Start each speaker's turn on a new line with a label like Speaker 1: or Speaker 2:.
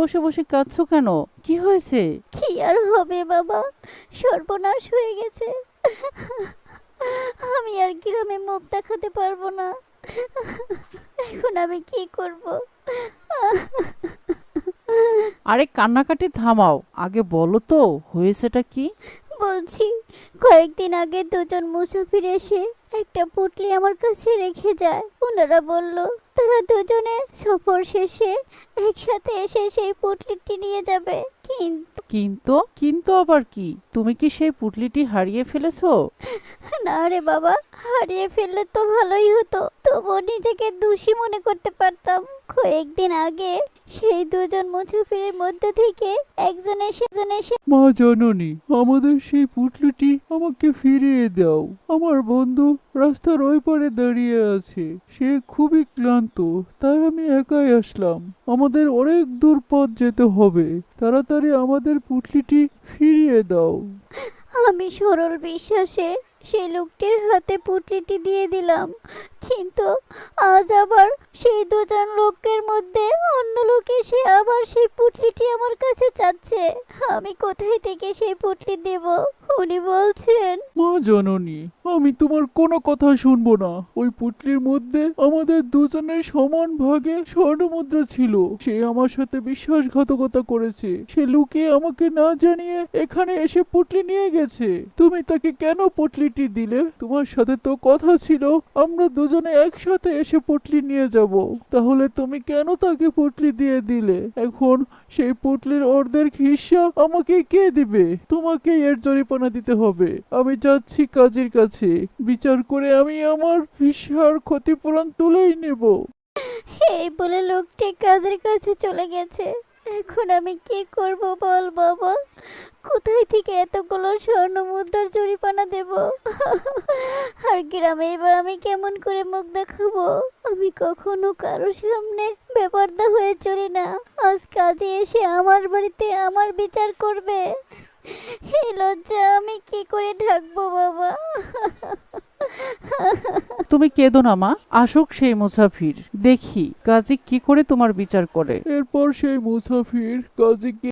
Speaker 1: বসে বসে কাঁদছো কেন? কি হয়েছে?
Speaker 2: কি আর হবে বাবা? সর্বনাশ হয়ে গেছে। আমি আর গ্রামে মুখ দেখাতে পারব না। এখন আমি কি করব?
Speaker 1: আরে কান্নাকাটি থামাও। আগে বলো তো হয়েছেটা কি?
Speaker 2: বলছি কয়েকদিন আগে দুজন মুসাফির এসে একটা পুটলি আমার কাছে রেখে যায়। ওনারা বলল তারা দুজনে সফর শেষে একসাথে এসে সেই পুটলিটি নিয়ে যাবে। কিন্তু
Speaker 1: কিন্তু? কিন্তু আবার কি? তুমি কি সেই পুটলিটি হারিয়ে ফেলেছো?
Speaker 2: না রে বাবা হারিয়ে ফেললে তো ভালোই হতো। তবুও নিজেকে দোষী মনে করতে পারতাম। কয়েকদিন আগে সেই দুজন মুসাফিরের মধ্যে থেকে একজন এসে একজন এসে
Speaker 3: মা জননী আমাদের সেই পুটলিটি আমাকে ফিরিয়ে দাও। আমার বন্ধু রাস্তার ওই পারে দাঁড়িয়ে আছে। সে খুবই ক্লান্ত তাই আমি একাই আসলাম। আমাদের অনেক দূর পথ যেতে হবে। তাড়াতাড়ি আমাদের পুটলিটি ফিরিয়ে দাও।
Speaker 2: আমি সরল বিশ্বাসে সেই লোকটির হাতে পুটলিটি দিয়ে দিলাম। কিন্তু আজ আবার সেই দুজন লোকের মধ্যে অন্য লোক এসে সেই পুটলিটি আমার কাছে চাচ্ছে। আমি কোথায় থেকে সেই পুটলি দেব? উনি বলছেন,
Speaker 3: মা জননী, আমি তোমার কোনো কথা শুনব না। ওই পুটলির মধ্যে আমাদের দুজনের সমান ভাগে স্বর্ণমুদ্রা ছিল। সে আমার সাথে বিশ্বাসঘাতকতা করেছে। সে লুকিয়ে আমাকে না জানিয়ে এখানে এসে পুটলি নিয়ে গেছে। তুমি তাকে কেন পুটলিটি দিলে? তোমার সাথে তো কথা ছিল। আমরা দুজনে একসাথে এসে পুটলি নিয়ে যাব। তাহলে তুমি কেন তাকে পুটলি দিয়ে দিলে? এখন সেই পুটলির অর্ধের হিসা আমাকে কে দিবে? তোমাকে এর জরিপানা দিতে হবে। আমি যাচ্ছি কাজের কাছে। বিচার করে আমি আমার হিসার ক্ষতিপূরণ তুলেই নেব।
Speaker 2: এই বলে লোকটি কাজের কাছে চলে গেছে। এখন আমি কি করব বল বাবা? কোথায় থেকে এতগুলো স্বর্ণ মুদ্রার জরিপানা দেব? আর গ্রামে বা আমি কেমন করে মুখ দেখাবো? আমি কখনো কারও সামনে বেপর্দা হয়ে চলি না। আজ কাজে এসে আমার বাড়িতে আমার বিচার করবে। এই লজ্জা আমি কি করে ঢাকবো বাবা?
Speaker 1: তুমি কেঁদো না, মা। আসুক সেই মুসাফির। দেখি, কাজী কি করে তোমার বিচার করে?
Speaker 3: এরপর সেই মুসাফির কাজে